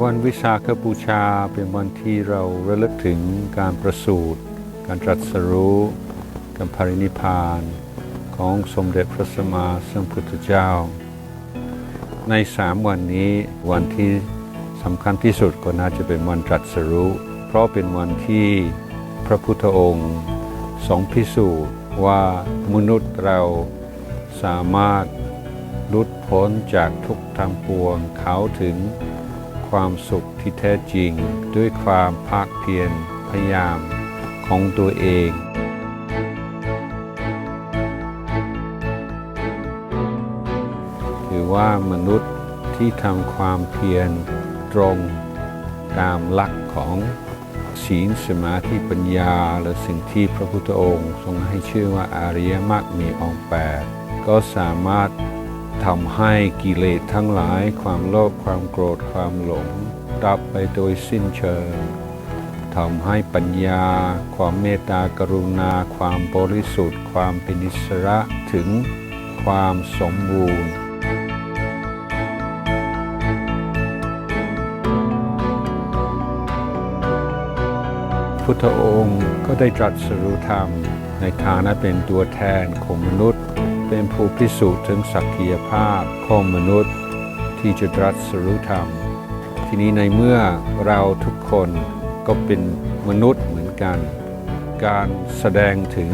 วันวิสาขบูชาเป็นวันที่เราระลึกถึงการประสูติการตรัสรู้การปรินิพานของสมเด็จพระสัมมาสัมพุทธเจ้า ในสามวันนี้วันที่สำคัญที่สุดก็น่าจะเป็นวันตรัสรู้ เพราะเป็นวันที่พระพุทธองค์ทรงพิสูจน์ว่ามนุษย์เราสามารถลุดพ้นจากทุกทางปวงเขาถึง ความสุขที่แท้จริง ด้วยความภาคเพียรพยายามของตัวเองถือว่ามนุษย์ที่ทำความเพียรตรงตามหลักของศีลสมาธิปัญญาและสิ่งที่พระพุทธองค์ ทรงให้ชื่อว่าอาริยมรรคมีองค์แปดก็สามารถ ทำให้กิเลสทั้งหลาย ความโลภความโกรธความหลง ดับไปโดยสิ้นเชิงทำให้ปัญญา ความเมตตากรุณา ความบริสุทธิ์ ความเป็นอิสระถึงความสมบูรณ์พุทธองค์ก็ได้ตรัสรู้ธรรมในฐานะเป็นตัวแทนของมนุษย์ เป็นผู้พิสูจน์ถึงศักยภาพของมนุษย์ ที่จะตรัสรู้ธรรม ทีนี้ในเมื่อเราทุกคนก็เป็นมนุษย์เหมือนกัน การแสดงถึง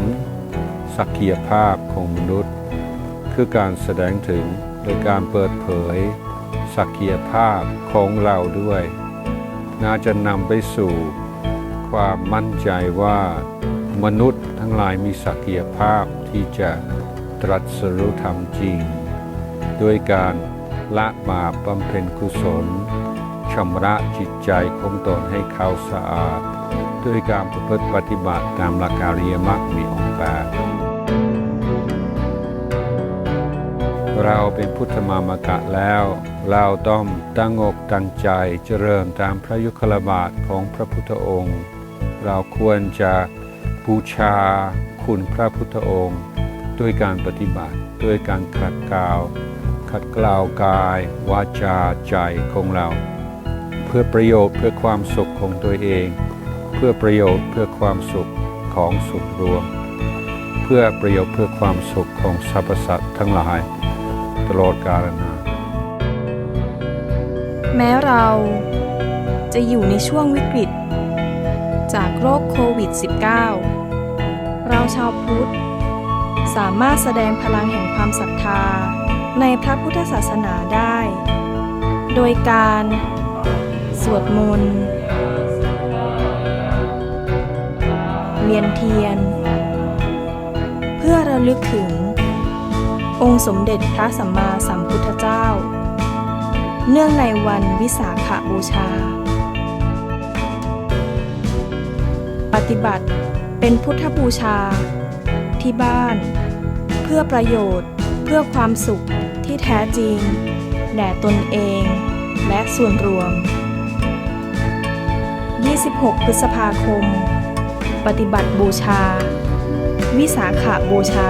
ศักยภาพของมนุษย์ คือการแสดงถึงโดยการเปิดเผย ศักยภาพของเราด้วย น่าจะนำไปสู่ความมั่นใจว่ามนุษย์ทั้งหลายมีศักยภาพที่จะ ตรัสรู้ธรรมจริง ด้วยการละบาปบำเพ็ญกุศลชำระจิตใจของตนให้เขาสะอาด ด้วยการประพฤติปฏิบัติตามหลักอริยมรรคมีองค์แปดเราเป็นพุทธมามกะแล้ว เราต้องตั้งอกตั้งใจเจริญตามพระยุคลบาทของพระพุทธองค์ เราควรจะบูชาคุณพระพุทธองค์ ด้วยการปฏิบัติ ด้วยการขัดเกลาวขัดเกลาวกาย วาจาใจของเรา เพื่อประโยชน์เพื่อความสุขของตัวเอง เพื่อประโยชน์เพื่อความสุขของสุขรวม เพื่อประโยชน์เพื่อความสุขของสรรพสัตว์ทั้งหลาย ตลอดกาลนานแม้เราจะอยู่ในช่วงวิกฤต จากโรคโควิด -19 เราชาวพุทธ สามารถแสดงพลังแห่งความศรัทธา ในพระพุทธศาสนาได้ โดยการ สวดมนต์เวียนเทียน เพื่อระลึกถึง องค์สมเด็จพระสัมมาสัมพุทธเจ้า เนื่องในวันวิสาขบูชา ปฏิบัติเป็นพุทธบูชา ที่บ้าน เพื่อประโยชน์เพื่อความสุขที่แท้จริง แด่ตนเอง และส่วนรวม 26 พฤษภาคม ปฏิบัติบูชา วิสาขบูชา